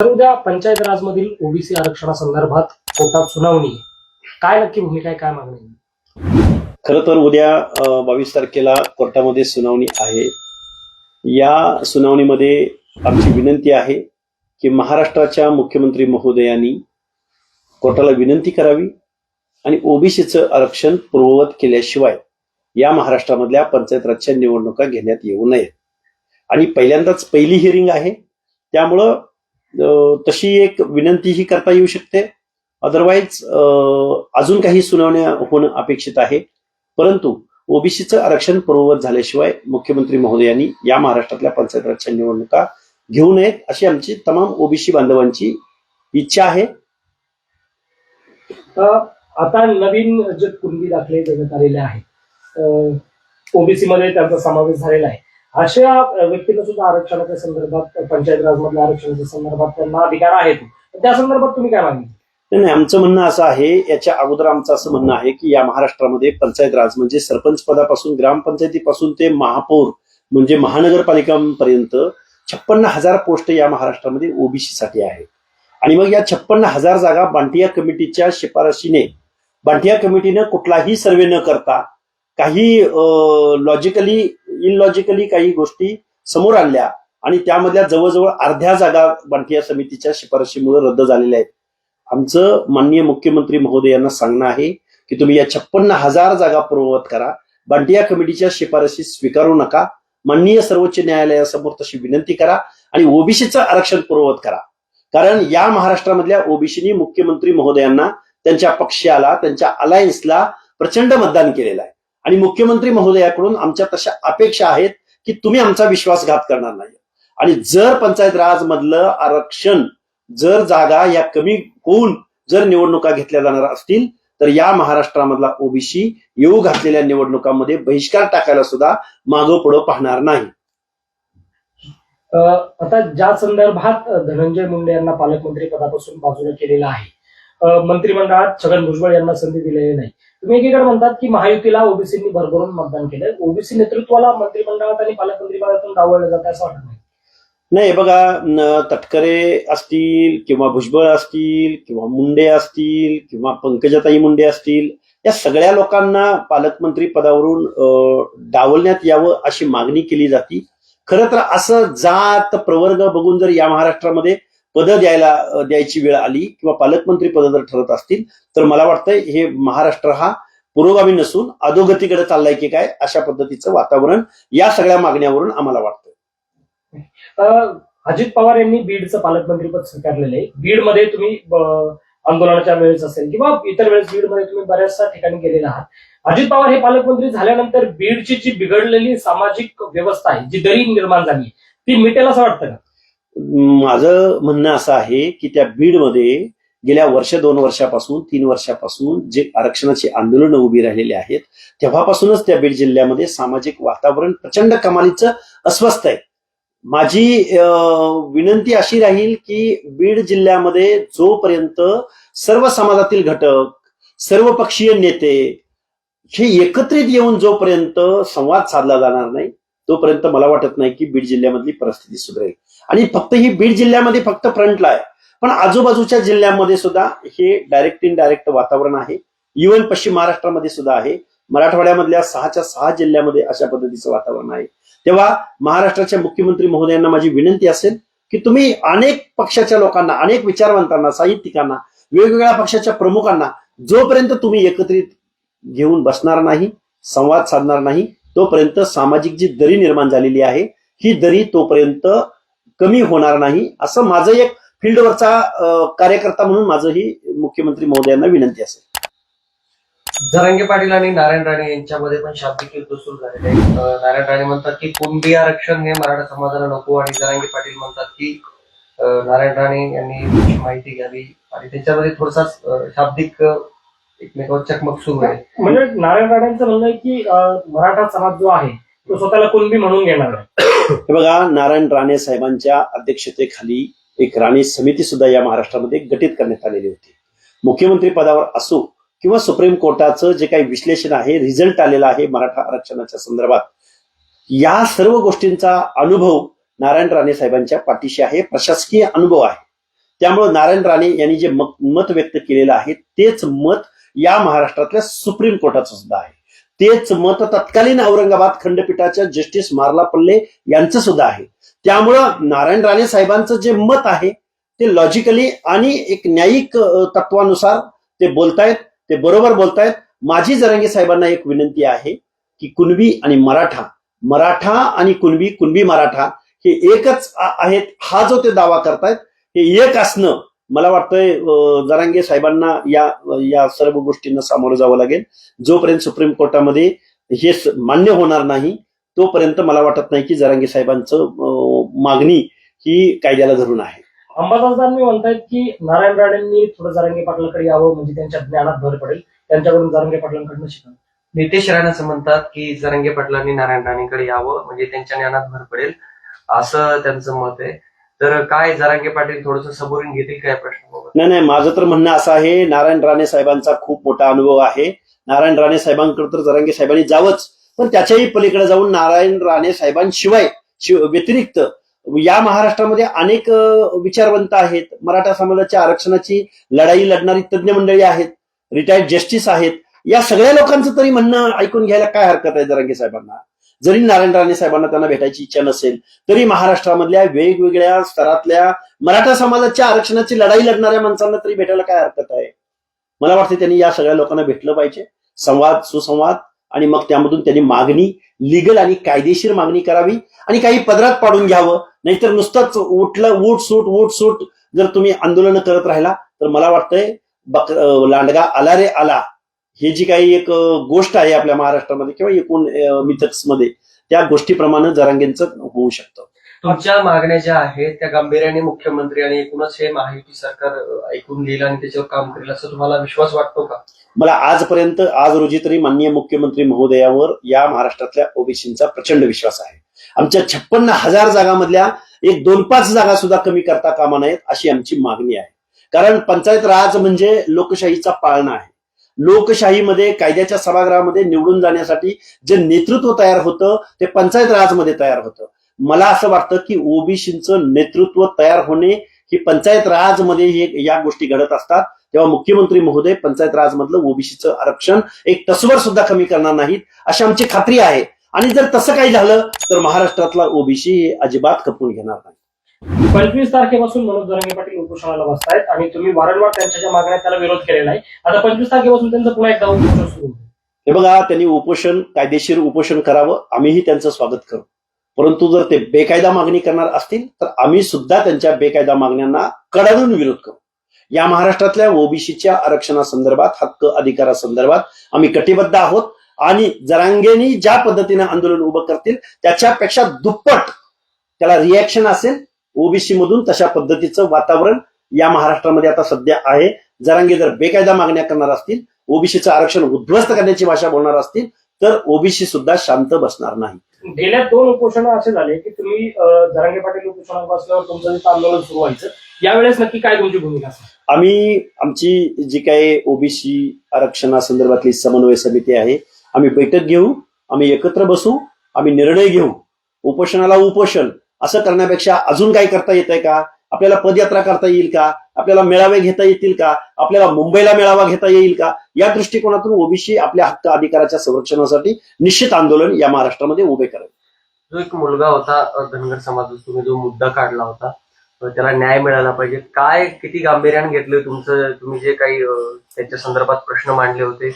तर उद्या पंचायत राजमधील ओबीसी आरक्षणासंदर्भात कोर्टात सुनावणी काय नक्की भूमिका आहे काय मागणी खर खरं तर उद्या बावीस तारखेला कोर्टामध्ये सुनावणी आहे. या सुनावणीमध्ये आमची विनंती आहे की महाराष्ट्राच्या मुख्यमंत्री महोदयांनी कोर्टाला विनंती करावी आणि ओबीसीचं आरक्षण पूर्ववत केल्याशिवाय या महाराष्ट्रामधल्या पंचायत राजच्या निवडणुका घेण्यात येऊ नयेत. आणि पहिल्यांदाच पहिली हिअरिंग आहे. त्यामुळं तशी एक विनंतीही करता येऊ शकते. अदरवाईज अजून काही सुनावण्या होणं अपेक्षित आहे. परंतु ओबीसीचं आरक्षण पूर्ववत झाल्याशिवाय मुख्यमंत्री महोदयांनी या महाराष्ट्रातल्या पंचायत आरक्षण निवडणुका घेऊ नयेत अशी आमची तमाम ओबीसी बांधवांची इच्छा आहे. आता नवीन जे कुंडी दाखले देण्यात आलेले आहेत ओबीसी मध्ये त्यांचा समावेश झालेला आहे. अशा व्यक्तीला सुद्धा आरक्षणाच्या संदर्भात पंचायत राजमधल्या आरक्षणाच्या संदर्भात त्यांना अधिकार आहेत. त्या संदर्भात तुम्ही काय मागणी? नाही आमचं म्हणणं असं आहे याच्या अगोदर आमचं असं म्हणणं आहे की या महाराष्ट्रामध्ये पंचायत राज म्हणजे सरपंच पदापासून ग्रामपंचायतीपासून ते महापौर म्हणजे महानगरपालिकांपर्यंत छप्पन्न हजार पोस्ट या महाराष्ट्रामध्ये ओबीसी साठी आहे आणि मग या छप्पन्न हजार जागा बांटिया कमिटीच्या शिफारशीने बांटिया कमिटीनं कुठलाही सर्वे न करता काही लॉजिकली इलॉजिकली काही गोष्टी समोर आणल्या आणि त्यामधल्या जवळजवळ अर्ध्या जागा बांटिया समितीच्या शिफारशीमुळे रद्द झालेल्या आहेत. आमचं माननीय मुख्यमंत्री महोदयांना सांगणं आहे की तुम्ही या छप्पन्न हजार जागा पूर्ववत करा. बांटिया कमिटीच्या शिफारशी स्वीकारू नका. माननीय सर्वोच्च न्यायालयासमोर तशी विनंती करा आणि ओबीसीचं आरक्षण पूर्ववत करा. कारण या महाराष्ट्रामधल्या ओबीसीनी मुख्यमंत्री महोदयांना त्यांच्या पक्षाला त्यांच्या अलायन्सला प्रचंड मतदान केलेलं आहे. आणि मुख्यमंत्री महोदयाकडून आमच्या तशा अपेक्षा आहेत की तुम्ही आमचा विश्वासघात करणार नाही. आणि जर पंचायत राज मधलं आरक्षण जर जागा या कमी होऊन जर निवडणुका घेतल्या जाणार असतील तर या महाराष्ट्रामधला ओबीसी येऊ घातलेल्या निवडणुकांमध्ये बहिष्कार टाकायला सुद्धा मागं पुढं पाहणार नाही. आता ज्या संदर्भात धनंजय मुंडे यांना पालकमंत्री पदापासून बाजूला केलेलं आहे मंत्रिमंडळात छगन भुजबळ यांना संधी दिलेली नाही. तुम्ही एकीकडे म्हणतात की महायुतीला ओबीसींनी भरभरून मतदान केलं ओबीसी नेतृत्वाला मंत्रिमंडळात आणि पालकमंत्रिमंडळातून पदातून डावळलं असं वाटत नाही. नाही बघा तटकरे असतील किंवा भुजबळ असतील किंवा मुंडे असतील किंवा पंकजाताई मुंडे असतील या सगळ्या लोकांना पालकमंत्री पदावरून डावलण्यात यावं अशी मागणी केली जाते. खरं तर असं जात प्रवर्ग बघून जर या महाराष्ट्रामध्ये पदं द्यायला द्यायची वेळ आली किंवा पालकमंत्री पद जर ठरत असतील तर मला वाटतंय हे महाराष्ट्र हा पुरोगामी नसून अधोगतीकडे चाललाय की काय अशा पद्धतीचं वातावरण या सगळ्या मागण्यावरून आम्हाला वाटतं अजित पवार यांनी बीडचं पालकमंत्रीपद स्वीकारलेलं आहे. बीडमध्ये तुम्ही आंदोलनाच्या वेळेस असेल किंवा इतर वेळेस बीडमध्ये तुम्ही बऱ्याचशा ठिकाणी गेलेले आहात. अजित पवार हे पालकमंत्री झाल्यानंतर बीडची जी बिघडलेली सामाजिक व्यवस्था आहे जी दरी निर्माण झाली ती मिटेल असं वाटतं का? माझं म्हणणं असं आहे की त्या बीडमध्ये गेल्या वर्ष दोन वर्षापासून तीन वर्षापासून जे आरक्षणाची आंदोलनं उभी राहिलेली आहेत तेव्हापासूनच त्या बीड जिल्ह्यामध्ये सामाजिक वातावरण प्रचंड कमालीचं अस्वस्थ आहे. माझी अं, विनंती अशी राहील की बीड जिल्ह्यामध्ये जोपर्यंत सर्व समाजातील घटक सर्व पक्षीय नेते हे एकत्रित येऊन जोपर्यंत संवाद साधला जाणार नाही तोपर्यंत मला वाटत नाही की बीड जिल्ह्यामधली परिस्थिती सुधारेल. आणि फक्त ही बीड जिल्ह्यामध्ये फक्त फ्रंटला आहे. पण आजूबाजूच्या जिल्ह्यामध्ये सुद्धा हे डायरेक्ट इन डायरेक्ट वातावरण आहे. इव्हन पश्चिम महाराष्ट्रामध्ये सुद्धा आहे. मराठवाड्यामधल्या सहाच्या सहा जिल्ह्यामध्ये अशा पद्धतीचं वातावरण आहे. तेव्हा महाराष्ट्राच्या मुख्यमंत्री महोदयांना माझी विनंती असेल की तुम्ही अनेक पक्षाच्या लोकांना अनेक विचारवंतांना साहित्यिकांना वेगवेगळ्या पक्षाच्या प्रमुखांना जोपर्यंत तुम्ही एकत्रित घेऊन बसणार नाही संवाद साधणार नाही तोपर्यंत सामाजिक जी दरी निर्माण झालेली आहे ही दरी तोपर्यंत कमी होणार नाही असं माझं एक फील्डवरचा कार्यकर्ता म्हणून माझंही मुख्यमंत्री महोदयांना विनंती असेल. जरांगे पाटील आणि नारायण राणे यांच्यामध्ये पण शाब्दिक युद्ध सुरू झालेले आहे. नारायण राणे म्हणतात की कुणबी आरक्षण हे मराठा समाजाला नको आणि जरांगे पाटील म्हणतात की नारायण राणे यांनी माहिती घ्यावी आणि त्याच्यामध्ये थोडासा शाब्दिक एकमेकावर चकमक सुरू आहे. म्हणजे नारायण राणेंचं म्हणणं आहे की मराठा समाज जो आहे तो स्वतःला कुणबी म्हणून घेणार आहे हे बघा नारायण राणे साहेबांच्या अध्यक्षतेखाली एक राणे समिती सुद्धा या महाराष्ट्रामध्ये गठीत करण्यात आलेली होती. मुख्यमंत्री पदावर असो किंवा सुप्रीम कोर्टाचं जे काही विश्लेषण आहे रिझल्ट आलेला आहे मराठा आरक्षणाच्या संदर्भात या सर्व गोष्टींचा अनुभव नारायण राणे साहेबांच्या पाठीशी आहे प्रशासकीय अनुभव आहे. त्यामुळे नारायण राणे यांनी जे मत व्यक्त केलेलं आहे तेच मत या महाराष्ट्रातल्या सुप्रीम कोर्टाचं सुद्धा आहे. तेच मत तत्कालीन औरंगाबाद खंडपीठाच्या जस्टिस मारला पल्ले यांचं सुद्धा आहे. त्यामुळं नारायण राणे साहेबांचं जे मत आहे ते लॉजिकली आणि एक न्यायिक तत्वानुसार ते बोलतायत ते बरोबर बोलतायत. माझी जरांगे साहेबांना एक विनंती आहे की कुणबी आणि मराठा मराठा आणि कुणबी कुणबी मराठा हे एकच आहेत. हा जो ते दावा करतायत हे एक असणं मला वाटतंय जरांगे साहेबांना या या सर्व गोष्टींना सामोरं जावं लागेल. जोपर्यंत सुप्रीम कोर्टामध्ये हे मान्य होणार नाही तोपर्यंत मला वाटत नाही की जरांगे साहेबांचं मागणी ही कायद्याला धरून आहे. अंबादासदार म्हणतायत की नारायण राणेंनी थोडं जरांगे पाटलाकडे यावं म्हणजे त्यांच्या ज्ञानात भर पडेल. त्यांच्याकडून जरांगे पाटलांकडनं शिकावं नितेश राणे असं म्हणतात की जरंगे पाटलांनी नारायण राणेकडे यावं म्हणजे त्यांच्या ज्ञानात भर पडेल. असं त्यांचं मत आहे. तर काय जरांगे पाटील थोडस सबोरीन घेतील काय प्रश्न नाही नाही माझं तर म्हणणं असं आहे नारायण राणे साहेबांचा खूप मोठा अनुभव आहे. नारायण राणे साहेबांकडे तर जरांगे साहेबांनी जावंच पण त्याच्याही पलीकडे जाऊन नारायण राणे साहेबांशिवाय व्यतिरिक्त या महाराष्ट्रामध्ये अनेक विचारवंत आहेत. मराठा समाजाच्या आरक्षणाची लढाई लढणारी तज्ज्ञ मंडळी आहेत रिटायर्ड जस्टिस आहेत. या सगळ्या लोकांचं तरी म्हणणं ऐकून घ्यायला काय हरकत आहे जरांगे साहेबांना? जरी नारायण राणे साहेबांना त्यांना भेटायची इच्छा नसेल तरी महाराष्ट्रामधल्या वेगवेगळ्या स्तरातल्या मराठा समाजाच्या आरक्षणाची लढाई लढणाऱ्या माणसांना तरी भेटायला काय हरकत आहे? मला वाटते त्यांनी या सगळ्या लोकांना भेटलं पाहिजे. संवाद सुसंवाद आणि मग त्यामधून त्यांनी मागणी लिगल आणि कायदेशीर मागणी करावी आणि काही पदरात पाडून घ्यावं. नाहीतर नुसतंच उठलं उठ सूट उठ सूट जर तुम्ही आंदोलन करत राहिला तर मला वाटतंय बक लांडगा आला रे आला. हे जी काही एक गोष्ट आहे आपल्या महाराष्ट्रामध्ये किंवा एकूण मिथक्समध्ये त्या गोष्टीप्रमाणे जरांगेंचं होऊ शकतं. तुमच्या मागण्या ज्या आहेत त्या गांभीर्याने मुख्यमंत्री आणि एकूणच हे महायुती सरकार ऐकून घेईल आणि त्याच्यावर काम करेल असं तुम्हाला विश्वास वाटतो का? मला आजपर्यंत आज रोजी तरी माननीय मुख्यमंत्री महोदयावर या महाराष्ट्रातल्या ओबीसींचा प्रचंड विश्वास आहे. आमच्या छप्पन्न हजार जागामधल्या एक दोन पाच जागा सुद्धा कमी करता कामा नयेत अशी आमची मागणी आहे. कारण पंचायत राज म्हणजे लोकशाहीचा पाळणा आहे. लोकशाहीमध्ये कायद्याच्या सभागृहामध्ये निवडून जाण्यासाठी जे नेतृत्व तयार होतं ते पंचायत राजमध्ये तयार होतं. मला असं वाटतं की ओबीसीचं नेतृत्व तयार होणे ही पंचायत राजमध्ये हे या गोष्टी घडत असतात. तेव्हा मुख्यमंत्री महोदय पंचायत राजमधलं ओबीसीचं आरक्षण एक तसवर सुद्धा कमी करणार नाहीत अशी आमची खात्री आहे. आणि जर तसं काही झालं तर महाराष्ट्रातला ओबीसी हे अजिबात खपवून घेणार नाही. पंचवीस तारखेपासून मनोज दरंगे पाटील उपोषणाला बसतायत आणि तुम्ही वारंवार त्यांच्या ज्या मागण्या त्याला विरोध केलेला आहे आता पंचवीस तारखेपासून त्यांचं पुन्हा एकदा उपोषण सुरू हे बघा त्यांनी उपोषण कायदेशीर उपोषण करावं आम्हीही त्यांचं स्वागत करू. परंतु जर ते बेकायदा मागणी करणार असतील तर आम्ही सुद्धा त्यांच्या बेकायदा मागण्यांना कडाडून विरोध करू. या महाराष्ट्रातल्या ओबीसीच्या आरक्षणासंदर्भात हक्क अधिकारासंदर्भात आम्ही कटिबद्ध आहोत आणि जरांगेनी ज्या पद्धतीने आंदोलन उभं करतील त्याच्यापेक्षा दुप्पट त्याला रिॲक्शन असेल ओबीसी मधून तशा पद्धतीचं वातावरण या महाराष्ट्रामध्ये आता सध्या आहे. जरांगे जर बेकायदा मागण्या करणार असतील ओबीसीचं आरक्षण उद्ध्वस्त करण्याची भाषा बोलणार असतील तर ओबीसी सुद्धा शांत बसणार नाही. गेल्या दोन उपोषण असे झाले की तुम्ही जरांगे पाटील उपोषणाला बसल्यावर तुमचं जिथं आंदोलन सुरू व्हायचं. यावेळेस नक्की काय तुमची भूमिका असेल? आम्ही आमची जी काही ओबीसी आरक्षणासंदर्भातली समन्वय समिती आहे आम्ही बैठक घेऊ आम्ही एकत्र बसू आम्ही निर्णय घेऊ. उपोषणाला उपोषण असं करण्यापेक्षा अजून काही करता येत आहे का? आपल्याला पदयात्रा करता येईल का? आपल्याला मेळावे घेता येतील का? आपल्याला मुंबईला मेळावा घेता येईल का? या दृष्टिकोनातून ओबीसी आपल्या हक्क अधिकाराच्या संरक्षणासाठी निश्चित आंदोलन या महाराष्ट्रामध्ये उभे करेल. जो एक मुलगा होता धनगर समाजाचा तुम्ही जो मुद्दा काढला होता त्याला न्याय मिळाला पाहिजे. काय किती गांभीर्याने घेतलं तुमचं? तुम्ही जे काही त्यांच्या संदर्भात प्रश्न मांडले होते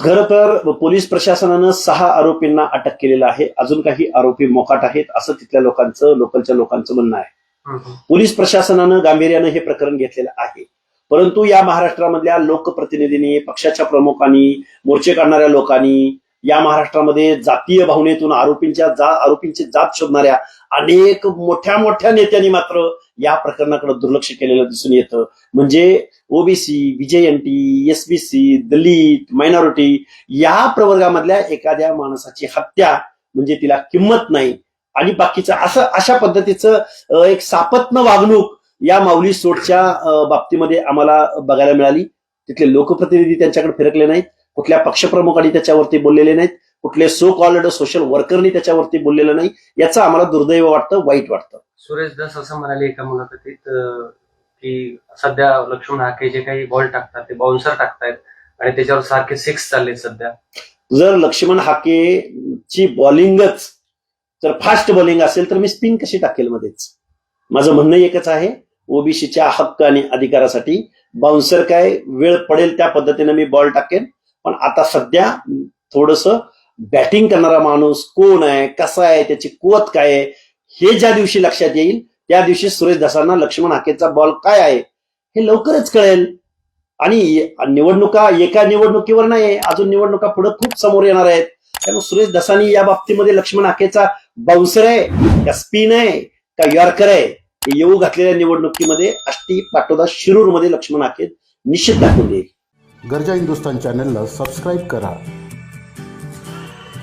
खरं तर पोलीस प्रशासनानं सहा आरोपींना अटक केलेलं आहे. अजून काही आरोपी मोकाट आहेत असं तिथल्या लोकांचं लोकलच्या लोकांचं म्हणणं आहे. पोलीस प्रशासनानं गांभीर्यानं हे प्रकरण घेतलेलं आहे. परंतु या महाराष्ट्रामधल्या लोकप्रतिनिधींनी पक्षाच्या प्रमुखांनी मोर्चे काढणाऱ्या लोकांनी या महाराष्ट्रामध्ये जातीय भावनेतून आरोपींच्या जा आरोपींची जात शोधणाऱ्या अनेक मोठ्या मोठ्या नेत्यांनी मात्र या प्रकरणाकडे दुर्लक्ष केलेलं दिसून येतं. म्हणजे OBC BJNT SBC Dalit minority या प्रवर्गामधल्या एखाद्या माणसाची हत्या म्हणजे तिला किंमत नाही. आणि बाकीचं असं अशा पद्धतीचं एक सापत्न वागणूक या माऊली सोडच्या बाबतीमध्ये आम्हाला बघायला मिळाली. तिथले लोकप्रतिनिधी त्यांच्याकडे फिरकले नाहीत. कुठल्या पक्षप्रमुखांनी त्याच्यावरती बोललेले नाहीत. कुठले सो कॉल्ड सोशल वर्करनी त्याच्यावरती बोललेलं नाही. याचं आम्हाला दुर्दैव वाटतं वाईट वाटतं. सुरेश दास असं म्हणाले एका मुलाखतीत की सध्या लक्ष्मण हाके जे काही बॉल टाकतात ते बाउन्सर टाकतायत आणि त्याच्यावर सारखे सिक्स चालले सध्या. जर लक्ष्मण हाकेची बॉलिंगच जर फास्ट बॉलिंग असेल तर मी स्पिन कशी टाकेल मध्येच? माझं म्हणणं एकच आहे ओबीसीच्या हक्क आणि अधिकारासाठी बाउन्सर काय वेळ पडेल त्या पद्धतीने मी बॉल टाकेन. पण आता सध्या थोडस बॅटिंग करणारा माणूस कोण आहे कसा आहे त्याची कुवत काय आहे हे ज्या दिवशी लक्षात येईल त्या दिवशी सुरेश दासांना लक्ष्मण हाकेचा बॉल काय आहे हे लवकरच कळेल. आणि निवडणुका एका निवडणुकीवर नाही अजून निवडणुका पुढे खूप समोर येणार आहेत. त्यामुळे सुरेश दसानी या बाबतीमध्ये लक्ष्मण हाकेचा बाउन्सर आहे का स्पिन आहे का यॉर्कर आहे हे येऊ घातलेल्या निवडणुकीमध्ये आष्टी पाटोदा शिरूरमध्ये लक्ष्मण हाके निश्चित दाखवून देईल. गरजा हिंदुस्तान चॅनलला सबस्क्राईब करा.